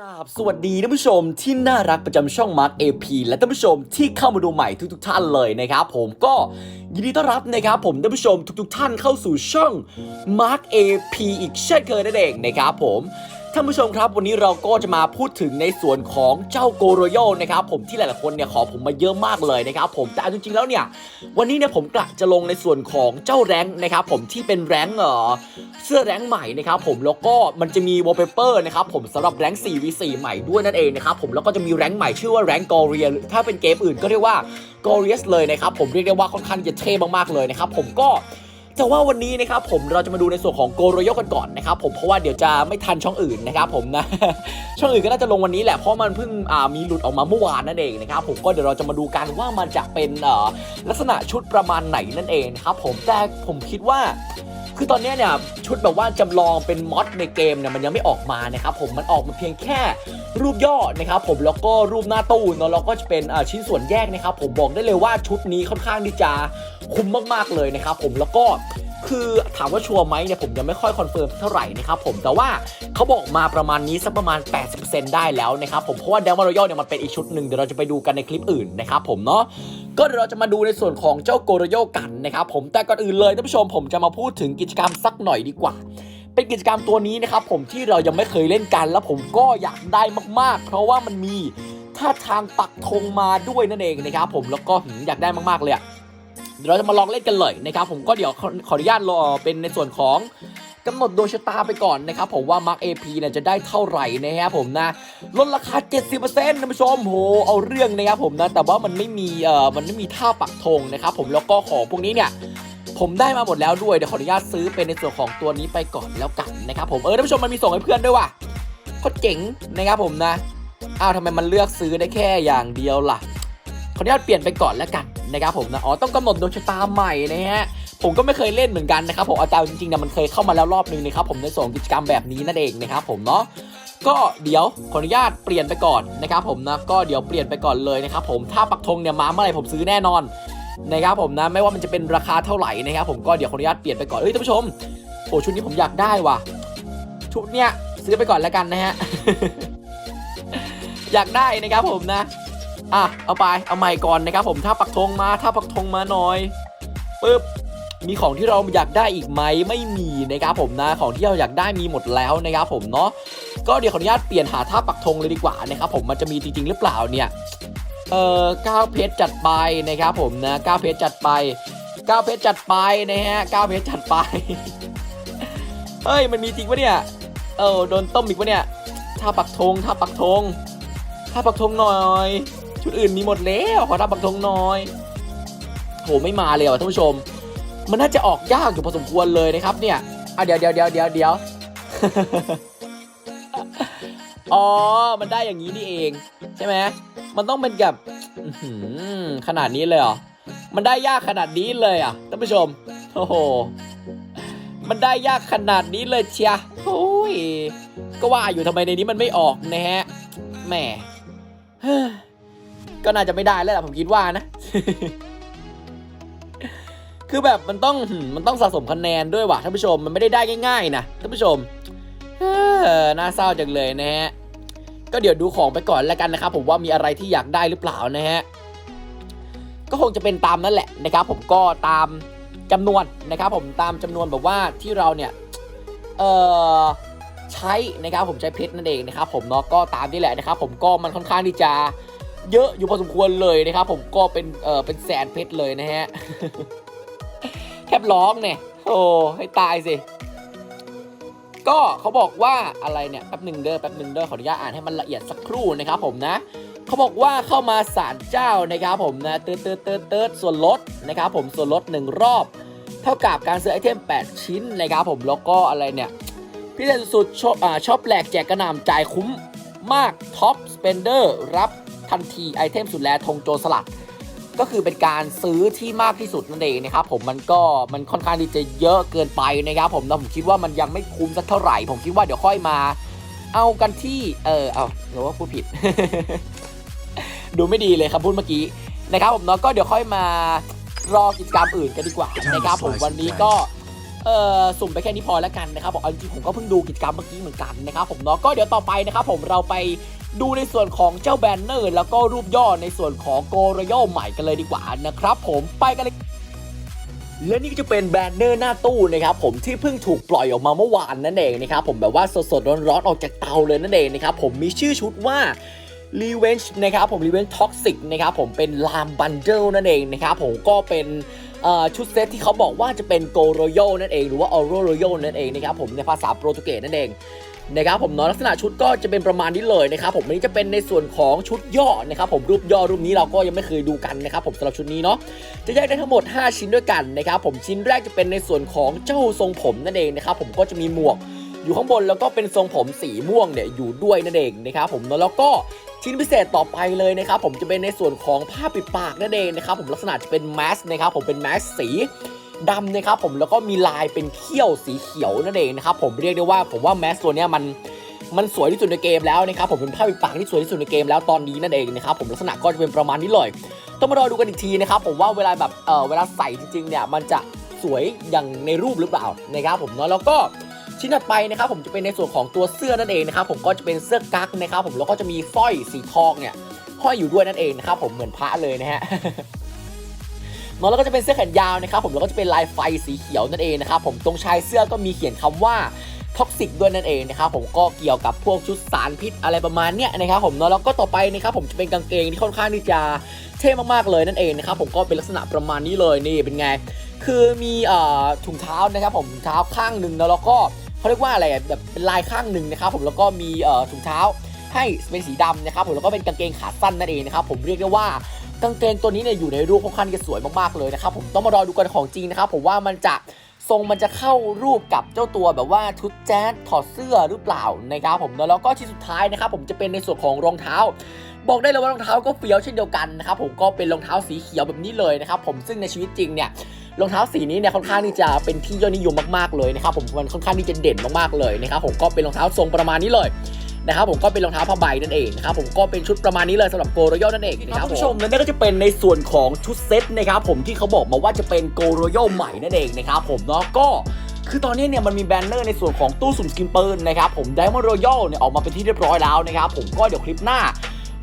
รับสวัสดีท่านผู้ชมที่น่ารักประจำช่องมาร์คเอพีและท่านผู้ชมที่เข้ามาดูใหม่ทุกๆท่านเลยนะครับผมก็ยินดีต้อนรับนะครับผมท่านผู้ชมทุกๆท่านเข้าสู่ช่องมาร์คเอีกเช่นเคยนั่นเองนะครับผม ท่านผู้ชมครับ วันนี้เราก็จะมาพูดถึงในส่วนของเจ้าโกโรโยนะครับผมที่หลายๆคนเนี่ยขอผมมาเยอะมากเลยนะครับผมแต่เอาจริงๆแล้วเนี่ยวันนี้เนี่ยผมกะจะลงในส่วนของเจ้าแรงนะครับผมที่เป็นแรงเออเสื้อแรงใหม่นะครับผมแล้วก็มันจะมีวอลเปเปอร์นะครับผมสำหรับแรง 4v4 ใหม่ด้วยนั่นเองนะครับผมแล้วก็จะมีแรงใหม่ชื่อว่าแรงกอเรียถ้าเป็นเกมอื่นก็เรียกว่ากอเรียสเลยนะครับผมเรียกได้ว่าค่อนข้างจะเท่มากๆเลยนะครับผมก็ แต่ว่าวันนี้นะครับผมเราจะมาดูในส่วนของโกโรโยกันก่อนนะครับผมเพราะว่าเดี๋ยวจะไม่ทันช่องอื่นนะครับผมนะ ช่องอื่นก็น่าจะลงวันนี้แหละเพราะมันเพิ่งมีหลุดออกมาเมื่อวานนั่นเองนะครับผมก็เดี๋ยวเราจะมาดูกันว่ามันจะเป็นลักษณะชุดประมาณไหนนั่นเองครับผมแต่ผมคิดว่า คือตอนนี้เนี่ยชุดแบบว่าจำลองเป็นมอดในเกมเนี่ยมันยังไม่ออกมานะครับผมมันออกมาเพียงแค่รูปย่อนะครับผมแล้วก็รูปหน้าตู้เนาะแล้วก็จะเป็นชิ้นส่วนแยกนะครับผมบอกได้เลยว่าชุดนี้ค่อนข้างที่จะคุ้มมากๆเลยนะครับผมแล้วก็ คือถามว่าชัวร์ไหมเนี่ยผมยังไม่ค่อยคอนเฟิร์มเท่าไหร่นะครับผมแต่ว่าเขาบอกมาประมาณนี้สักประมาณ 80%ได้แล้วนะครับผมเพราะว่าเดมารอยเนี่ยมันเป็นอีกชุดหนึ่งเดี๋ยวเราจะไปดูกันในคลิปอื่นนะครับผมเนาะก็เดี๋ยวเราจะมาดูในส่วนของเจ้าโกโรโยกันนะครับผมแต่ก่อนอื่นเลยท่านผู้ชมผมจะมาพูดถึงกิจกรรมสักหน่อยดีกว่าเป็นกิจกรรมตัวนี้นะครับผมที่เรายังไม่เคยเล่นกัน แล้วผมก็อยากได้มากๆ เพราะว่ามันมีท่าทางปักธงมาด้วยนั่นเองนะครับผมแล้วก็อยากได้มากๆเลยอะ เดี๋ยวเราจะมาลองเล่นกันเลยนะครับผมก็เดี๋ยวขออนุญาตรอเป็นในส่วนของกำหนดดวงชะตาไปก่อนนะครับผมว่า Mark AP เนี่ยจะได้เท่าไหร่นะครับผมนะลดราคา 70%ท่านผู้ชมโหเอาเรื่องนะครับผมนะแต่ว่ามันไม่มีเอ่อมันไม่มีท่าปักธงนะครับผมแล้วก็ของพวกนี้เนี่ยผมได้มาหมดแล้วด้วยเดี๋ยวขออนุญาตซื้อเป็นในส่วนของตัวนี้ไปก่อนแล้วกันนะครับผมเออท่านผู้ชมมันมีส่งให้เพื่อนด้วยว่ะโคตรเจ๋งนะครับผมนะอ้าวทำไมมันเลือกซื้อได้แค่อย่างเดียวล่ะ ขออนุญาตเปลี่ยนไปก่อนแล้วกันนะครับผมนะอ๋อต้องกำหนดดวงชะตาใหม่นะฮะผมก็ไม่เคยเล่นเหมือนกันนะครับผมอาจารย์จริงๆนะมันเคยเข้ามาแล้วรอบนึงนะครับผมในส่วนของกิจกรรมแบบนี้นั่นเองนะครับผมเนาะก็เดี๋ยวขออนุญาตเปลี่ยนไปก่อนนะครับผมนะก็เดี๋ยวเปลี่ยนไปก่อนเลยนะครับผมถ้าปักธงเนี่ยมาเมื่อไหร่ผมซื้อแน่นอนนะครับผมนะไม่ว่ามันจะเป็นราคาเท่าไหร่นะครับผมก็เดี๋ยวขออนุญาตเปลี่ยนไปก่อนเอ้ยท่านผู้ชมโอ้ชุดนี้ผมอยากได้ว่ะชุดเนี้ยซื้อไปก่อนแล้วกันนะฮะอยากได้นะครับผมนะ อะเอาไปเอาใหม่ก่อนนะครับผมถ้าปักธงมาถ้าปักธงมาหน่อยปึ๊บมีของที่เราอยากได้อีกไหมไม่มีนะครับผมนะของที่เราอยากได้มีหมดแล้วนะครับผมเนาะก็เดี๋ยวขออนุญาตเปลี่ยนหาท่าปักธงเลยดีกว่านะครับผมมันจะมีจริงๆหรือเปล่าเนี่ยเอ่อก้าเพชรจัดไปนะครับผมนะก้าเพชรจัดไปก้าเพชรจัดไปนะฮะก้าเพชรจัดไปเฮ้ยมันมีจริงปะเนี่ยเออโดนต้มอีกปะเนี่ยท่าปักธงท่าปักธงท่าปักธงหน่อย ชุดอื่นมีหมดแล้ว ขอท่าปักธงน่อย โหไม่มาเลยว่ะท่านผู้ชม มันน่าจะออกยากอยู่พอสมควรเลยนะครับเนี่ยอะเดี๋ยวเดี๋ยวเดี๋ยวเดี๋ยวเดี๋ยวอ๋อ มันได้อย่างนี้นี่เอง ใช่ไหม มันต้องเป็นกับขนาดนี้เลยเหรอ มันได้ยากขนาดนี้เลยอะท่านผู้ชม โอ้โห มันได้ยากขนาดนี้เลยเชียโอ้ย ก็ว่าอยู่ทำไมในนี้มันไม่ออกนะฮะ แหม ก็น่าจะไม่ได้แล้วล่ะผมคิดว่านะ คือแบบมันต้องมันต้องสะสมคะแนนด้วยว่ะท่านผู้ชมมันไม่ได้ได้ง่ายๆนะท่านผู้ชมน่าเศร้าจังเลยนะฮะก็เดี๋ยวดูของไปก่อนแล้วกันนะครับผมว่ามีอะไรที่อยากได้หรือเปล่านะฮะก็คงจะเป็นตามนั่นแหละนะครับ ผมก็ตามจำนวนนะครับ ผมตามจำนวนแบบว่าที่เราเนี่ยเออใช้นะครับผมใช้เพชรนั่นเองนะครับ ผมเนาะก็ตามนี่แหละนะครับ ผมก็มันค่อนข้างที่จะ เยอะอยู่พอสมควรเลยนะครับผมก็เป็นเออเป็นแสนเพชรเลยนะฮะแคบร้องเนี่ยโอ้ให้ตายสิก็เขาบอกว่าอะไรเนี่ยแป๊บหนึ่งเด้อแป๊บหนึ่งเด้อขออนุญาตอ่านให้มันละเอียดสักครู่นะครับผมนะเขาบอกว่าเข้ามาศาลเจ้านะครับผมนะเติร์ดเติร์ดเติร์ดเติร์ดส่วนลดนะครับผมส่วนลด1รอบ เท่ากับการซื้อไอเทม 8 ชิ้นนะครับผมแล้วก็อะไรเนี่ยพิเศษสุดชอบอ่าชอบแหลกแจกกระหน่ำจ่ายคุ้มมากท็อปสเปนเดอร์รับ ทันทีไอเทมสุดแลธงโจรสลัด ก็คือเป็นการซื้อที่มากที่สุดนั่นเองนะครับผมมันก็มันค่อนข้างที่จะเยอะเกินไปนะครับผมนะผมคิดว่ามันยังไม่คุ้มสักเท่าไหร่ ผมคิดว่าเดี๋ยวค่อยมา เอากันที่เออเอาหรือว่าพูดผิด ดูไม่ดีเลยครับพูดเมื่อกี้นะครับผมเนาะก็เดี๋ยวค่อยมารอกิจกรรมอื่นกันดีกว่านะครับผมวันนี้ก็เอ่อสุ่มไปแค่นี้พอแล้วกันนะครับผมเอาจริงๆผมก็เพิ่งดูกิจกรรมเมื่อกี้เหมือนกันนะครับผมเนาะก็เดี๋ยวต่อไปนะครับผมเราไป ดูในส่วนของเจ้าแบนเนอร์ แล้วก็รูปย่อในส่วนของโกรโยใหม่กันเลยดีกว่านะครับผมไปกันเลยและนี่ก็จะเป็นแบนเนอร์หน้าตู้นะครับผมที่เพิ่งถูกปล่อยออกมาเมื่อวานนั่นเองนะครับผมแบบว่าสดๆร้อนๆออกจากเตาเลยนั่นเองนะครับผมมีชื่อชุดว่า Revenge นะครับผม Revenge Toxic นะครับผมเป็น Lam Bundle นั่นเองนะครับผมก็เป็นชุดเซตที่เขาบอกว่าจะเป็น Go Royal นั่นเอง หรือว่า Oro Royal นั่นเองนะครับผมในภาษาโปรตุเกสนั่นเอง นะครับผมเนาะลักษณะชุดก็จะเป็นประมาณนี้เลยนะครับผมอันนี้จะเป็นในส่วนของชุดย่อนะครับผมรูปย่อรูปนี้เราก็ยังไม่เคยดูกันนะครับผมสำหรับชุดนี้เนาะจะแยกได้ทั้งหมด 5 ชิ้นด้วยกันนะครับผมชิ้นแรกจะเป็นในส่วนของเจ้าทรงผมนั่นเองนะครับผมก็จะมีหมวกอยู่ข้างบนแล้วก็เป็นทรงผมสีม่วงเนี่ยอยู่ด้วยนั่นเองนะครับผมเนาะแล้วก็ชิ้นพิเศษต่อไปเลยนะครับผมจะเป็นในส่วนของผ้าปิดปากนั่นเองนะครับผมลักษณะจะเป็นแมสนะครับผมเป็นแมสสี ดำนะครับผมแล้วก็มีลายเป็นเขี้ยวสีเขียวนั่นเองนะครับผมเรียกได้ว่าผมว่าแมสตัวเนี้ยมันมันสวยที่สุดในเกมแล้วนะครับผมเป็นภาพปิดปากที่สวยที่สุดในเกมแล้วตอนนี้นั่นเองนะครับผมลักษณะก็จะเป็นประมาณนี้เลยต้องมารอดูกันอีกทีนะครับผมว่าเวลาแบบเออเวลาใส่จริงๆเนี่ยมันจะสวยอย่างในรูปหรือเปล่านะครับผมเนาะแล้วก็ชิ้นถัดไปนะครับผมจะเป็นในส่วนของตัวเสื้อนั่นเองนะครับผมก็จะเป็นเสื้อกั๊กนะครับผมแล้วก็จะมีสร้อยสีทองเนี่ยห้อยอยู่ด้วยนั่นเองนะครับผมเหมือนพระเลยนะฮะ นาะแล้วก็จะเป็นเสื้อแขนยาวนะครับผมแล้วก็จะเป็นลายไฟสีเขียวนั่นเองนะครับผมตรงชายเสื้อก็มีเขียนคำว่าท็อกซิกด้วยนั่นเองนะครับผมก็เกี่ยวกับพวกชุดสารพิษอะไรประมาณเนี้ยนะครับผมเนาะแล้วก็ต่อไปนะครับผมจะเป็นกางเกงที่ค่อนข้างที่จะเท่มากๆเลยนั่นเองนะครับผมก็เป็นลักษณะประมาณนี้เลยนี่เป็นไง คือมีเอ่อถุงเท้านะครับผมถุงเท้าข้างหนึ่งแล้วแล้วก็เขาเรียกว่าอะไรแบบเป็นลายข้างหนึ่งนะครับผมแล้วก็มีเอ่อถุงเท้าให้เป็นสีดำนะครับผมแล้วก็เป็นกางเกงขาสั้นนั่นเองนะครับผมเรียกได้ว่า กางเกงตัวนี้เนี่ยอยู่ในรูปค่อนข้างจะสวยมากๆเลยนะครับผมต้องมารอดูกันของจริงนะครับผมว่ามันจะทรงมันจะเข้ารูปกับเจ้าตัวแบบว่าชุดแจ๊สถอดเสื้อหรือเปล่านะครับผมแล้วก็ชิ้นสุดท้ายนะครับผมจะเป็นในส่วนของรองเท้า บอกได้เลยว่ารองเท้าก็เฟี้ยวเช่นเดียวกันนะครับผมก็เป็นรองเท้าสีเขียวแบบนี้เลยนะครับผมซึ่งในชีวิตจริงเนี่ยรองเท้าสีนี้เนี่ยค่อนข้างที่จะเป็นที่ยอดนิยมมากๆเลยนะครับผมมันค่อนข้างที่จะเด่นมากๆเลยนะครับผมก็เป็นรองเท้าทรงประมาณนี้เลย นะครับผมก็เป็นรองเท้าผ้าใบนั่นเองนะครับผมก็เป็นชุดประมาณนี้เลยสำหรับโกโรโยนั่นเองนะครับผู้ชมนั่นก็จะเป็นในส่วนของชุดเซตนะครับผมที่เขาบอกมาว่าจะเป็นโกโรโยใหม่นั่นเองนะครับผมเนาะก็คือตอนนี้เนี่ยมันมีแบนเนอร์ในส่วนของตู้สุ่มสกินปืนนะครับผมไดมอนด์รอยัลเนี่ยออกมาเป็นที่เรียบร้อยแล้วนะครับผมก็เดี๋ยวคลิปหน้า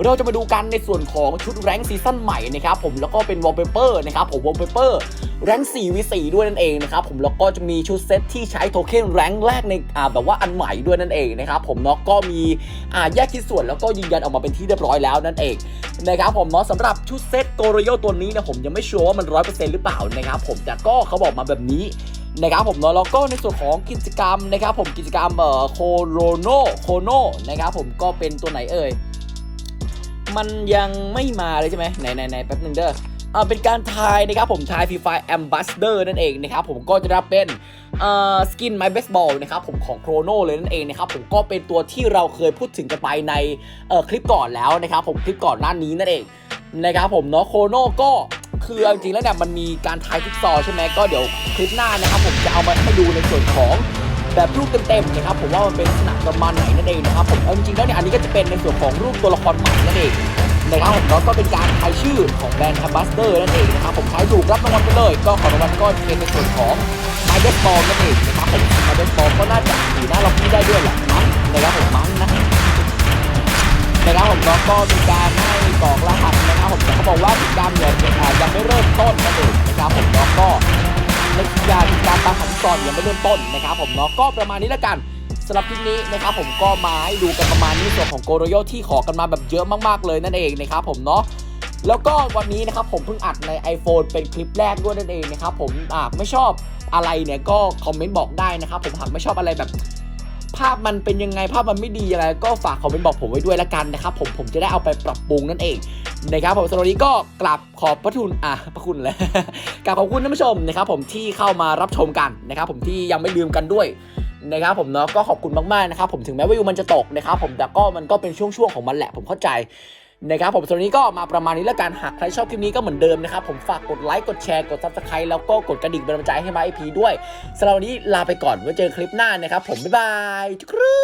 เราจะมาดูกันในส่วนของชุดแรงซีซั่นใหม่นะครับผมแล้วก็เป็นวอลเปเปอร์นะครับผมวอลเปเปอร์แรงค์4 v 4ด้วยนั่นเองนะครับผมแล้วก็จะมีชุดเซตที่ใช้โทเค็นแรงแรกในอ่าแบบว่าอันใหม่ด้วยนั่นเองนะครับผมเนาะก็มีอ่าแยกชิ้นส่วนแล้วก็ยืนยันออกมาเป็นที่เรียบร้อยแล้วนั่นเองนะครับผมเนาะสำหรับชุดเซตโกโรโยตัวนี้นี่ยผมยังไม่ชัวร์ว่ามันร้อยเปอร์เซ็นต์หรือเปล่านะครับผมแต่ก็เขาบอกมาแบบนี้นะครับผมเนาะแล้วก็ในส่วนของกิจกรรมนะครับผมกิจกรรมเอ่อโคโรโนโคโนนะครับผมก็เป็นตัวไหนเอ่ย มันยังไม่มาเลยใช่ไหมไหนไหนไหนแป๊บหนึ่งเด้ออ่าเป็นการทายนะครับผมทายฟรีไฟแอมบัสเดอร์นั่นเองนะครับผมก็จะรับเป็นเอ่อสกินไมเบสบอลนะครับผมของโครโนเลยนั่นเองนะครับผมก็เป็นตัวที่เราเคยพูดถึงกันไปในเอ่อคลิปก่อนแล้วนะครับผมคลิปก่อนหน้านี้นั่นเองนะครับผมเนาะโครโนก็คือจริงๆแล้วเนี่ยมันมีการทายทุกซอใช่ไหมก็เดี๋ยวคลิปหน้านะครับผมจะเอามาให้ดูในส่วนของ แบบรูปเต็มๆนะครับผมว่ามันเป็นลักษณะประมาณไหนนั่นเองนะครับผมเอาจริงๆแล้วเนี่ยอันนี้ก็จะเป็นในส่วนของรูปตัวละครใหม่นั่นเองนะครับผมแล้วก็เป็นการทายชื่อของแบรนด์แอมบาสเดอร์นั่นเองนะครับผมทายถูกรับรางวัลไปเลย ก็ของรางวัลก็จะเป็นในส่วนของไมเดสบอลนั่นเองนะครับผมไมเดสบอลก็น่าจะอยู่หน้าล็อกนี้ได้ด้วยแหละมั้งนะครับผมมั้งนะนะครับผมแล้วก็มีการให้กรอกรหัสนะครับผมแต่เขาบอกว่ากิจกรรมเนี่ยอ่ายังไม่เริ่มต้นนั่นเองนะครับผมแล้วก็ ในการการตามขันตอนยังไม่เริ่มต้นนะครับผมเนาะก็ประมาณนี้แล้วกันสำหรับคลิปนี้นะครับผมก็มาให้ดูกันประมาณนี้ส่วนของโกโรโยที่ขอกันมาแบบเยอะมากๆเลยนั่นเองนะครับผมเนาะแล้วก็วันนี้นะครับผมเพิ่งอัดใน iPhone เป็นคลิปแรกด้วยนั่นเองนะครับผมอ่าไม่ชอบอะไรเนี่ยก็คอมเมนต์บอกได้นะครับผมหากไม่ชอบอะไรแบบ ภาพมันเป็นยังไงภาพมันไม่ดียังไงก็ฝากคอมเมนต์บอกผมไว้ด้วยละกันนะครับผมผมจะได้เอาไปปรับปรุงนั่นเองนะครับผมสำหรับวันนี้ก็กลับขอบพระทุนอะพระคุณเลยกลับขอบคุณท่านผู้ชมนะครับผมที่เข้ามารับชมกันนะครับผมที่ยังไม่ลืมกันด้วยนะครับผมเนาะก็ขอบคุณมากๆนะครับผมถึงแม้ว่าวิวมันจะตกนะครับผมแต่ก็มันก็เป็นช่วงๆของมันแหละผมเข้าใจ นะครับผมส่วนนี้ก็มาประมาณนี้แล้วกันหากใครชอบคลิปนี้ก็เหมือนเดิมนะครับ ผมฝากกดไลค์กดแชร์กดซับสไครต์แล้วก็กดกระดิ่งเป็นกำลังใจให้มาไอพีด้วยสำหรับวันนี้ลาไปก่อนไว้เจอคลิปหน้านะครับผมบ๊ายบายจุกรู